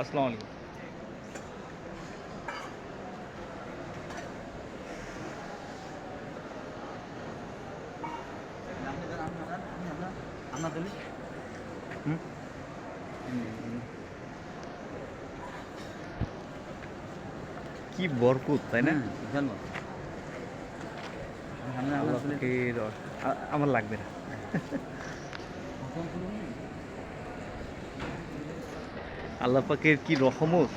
আসসালামু আলাইকুম? কি বরকত তাই না? জানব। আমরা লাগবে না। আল্লাহ পাকের কি রহমত?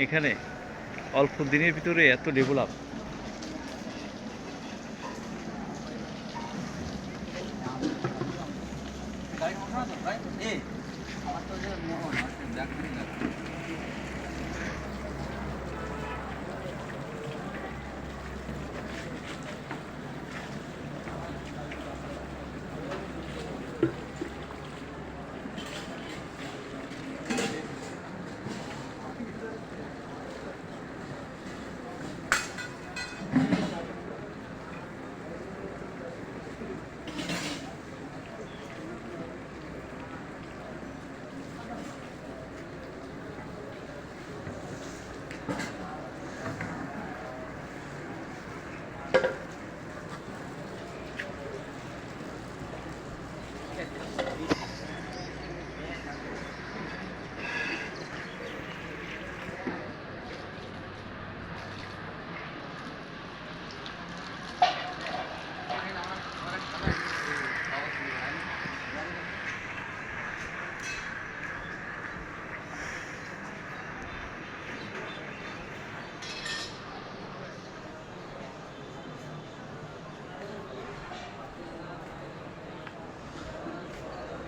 এখানে অল্প দিনের ভিতরে এত ডেভেলপ আমার তো যে মোহন আছে দেখ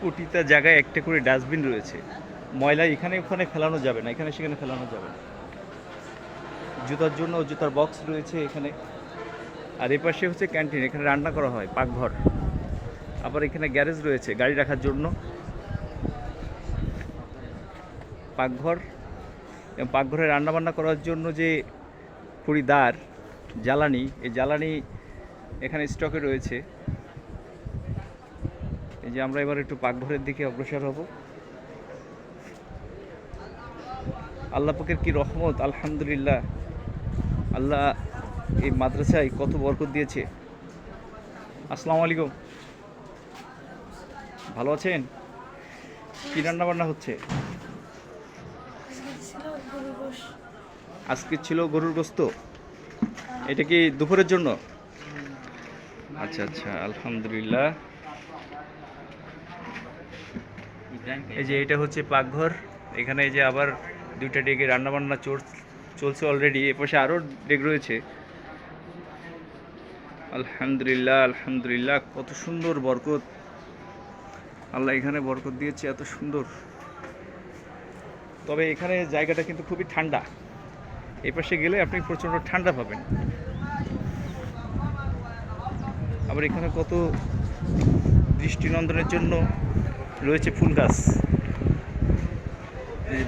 প্রতিটা জায়গায় একটা করে ডাস্টবিন রয়েছে। ময়লা এখানে ওখানে ফেলানো যাবে না, এখানে সেখানে ফেলানো যাবে না। জুতার জন্য জুতার বক্স রয়েছে এখানে। আর এ পাশে হচ্ছে ক্যান্টিন, এখানে রান্না করা হয়, পাকঘর। আবার এখানে গ্যারেজ রয়েছে গাড়ি রাখার জন্য। পাকঘর, এবং পাকঘরে রান্নাবান্না করার জন্য যে খড়িদার জ্বালানি, এই জ্বালানি এখানে স্টকে রয়েছে। যে আমরা এবার একটু পাকঘরের দিকে অগ্রসর হব। আল্লাহ পাকের কি রহমত, আলহামদুলিল্লাহ। আল্লাহ এই মাদ্রাসায় কত বরকত দিয়েছে। আসসালামু আলাইকুম। ভালো আছেন? কি রান্না বান্না হচ্ছে? আজকে ছিল গরুর গোস্ত। এটা কি দুপুরের জন্য? আচ্ছা আচ্ছা আলহামদুলিল্লাহ। এই যে এটা হচ্ছে পাকঘর। এখানে এই যে আবার দুইটা ডেকে রান্নাবান্না চল- চলছে অলরেডি এ পাশে আরও ডেক রয়েছে। আলহামদুলিল্লাহ আলহামদুলিল্লাহ, কত সুন্দর বরকত। আল্লাহ এখানে বরকত দিয়েছে, এত সুন্দর। তবে এখানে জায়গাটা কিন্তু খুবই ঠান্ডা। এই পাশে গেলে আপনি প্রচণ্ড ঠান্ডা পাবেন। আবার এখানে কত দৃষ্টিনন্দনের জন্য রয়েছে ফুল গাছ।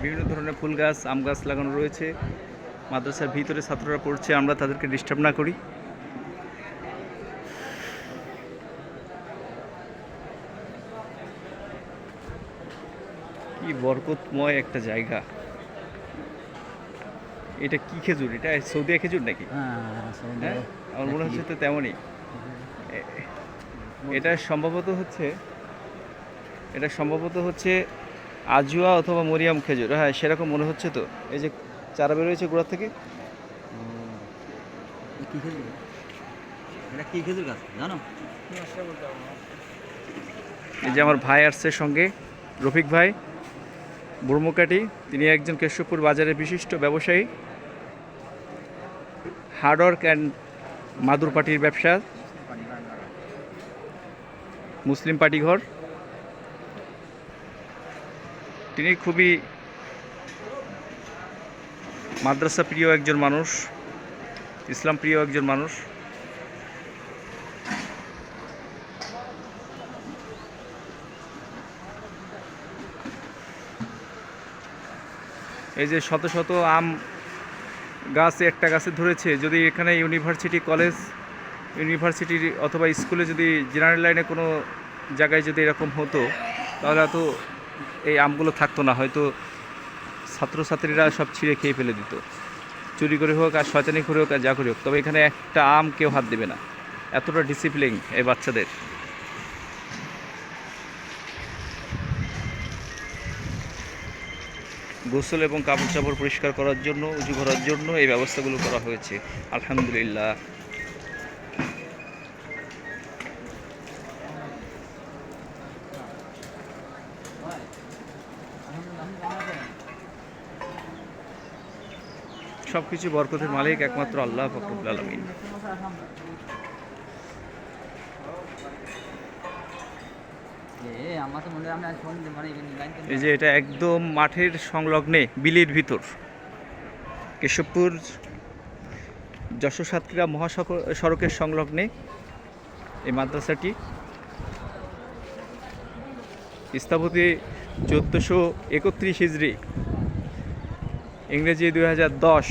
বিভিন্ন ধরনের ফুল গাছ আম গাছ লাগানো রয়েছে। মাদ্রাসার ভিতরে ছাত্ররা পড়ছে আমরা তাদেরকে ডিস্টার্ব না করি। কি বরকতময় একটা জায়গা। এটা কি খেজুর? এটা সৌদিয়া খেজুর নাকি? হ্যাঁ আমার মনে হচ্ছে তো তেমনই এটা সম্ভবত হচ্ছে এটা সম্ভবত হচ্ছে আজুয়া অথবা মরিয়াম খেজুর। হ্যাঁ সেরকম মনে হচ্ছে তো। এই যে চারা বেরোয়েছে গোড়া থেকে। কি খেজুর? এটা কি খেজুর গাছ? জানো? এই যে আমার ভাই আসছে সঙ্গে রফিক ভাই বুড়মুকাটি তিনি একজন কেশবপুর বাজারের বিশিষ্ট ব্যবসায়ী। হার্ডওয়ার্ক অ্যান্ড মাদুর পাটির ব্যবসা। মুসলিম পাটিঘর। তিনি খুবই মাদ্রাসা প্রিয় একজন মানুষ, ইসলাম প্রিয় একজন মানুষ। এই যে শত শত আম গাছ, একটা গাছে ধরেছে, যদি এখানে ইউনিভার্সিটি কলেজ ইউনিভার্সিটির অথবা স্কুলে যদি জেনারেল লাইনে কোনো জায়গায় যদি এরকম হতো, তাহলে তো এই আমগুলো থাকতো না, হয়তো ছাত্রছাত্রীরা সব ছিঁড়ে খেয়ে ফেলে দিত। চুরি করে হোক আর শয়তানি করে হোক আর যা করে হোক, তবে এখানে একটা আম কেউ হাত দেবে না। এতটা ডিসিপ্লিন এই বাচ্চাদের। গোসল এবং কাপড় চাপড় পরিষ্কার করার জন্য, উঁচু করার জন্য এই ব্যবস্থাগুলো করা হয়েছে। আলহামদুলিল্লাহ। সব কিছু বরকতের মালিক একমাত্র আল্লাহ ফকরুল আলমিন। এই যে এটা একদম মাঠের সংলগ্নে বিলের ভিতর। কেশবপুর যশোর সাতক্ষীরা মহাসড়ক- সড়কের সংলগ্নে এই মাদ্রাসাটি। স্থাপতি চোদ্দোশো একত্রিশ হিজড়ি ইংরেজি দুই হাজার দশ।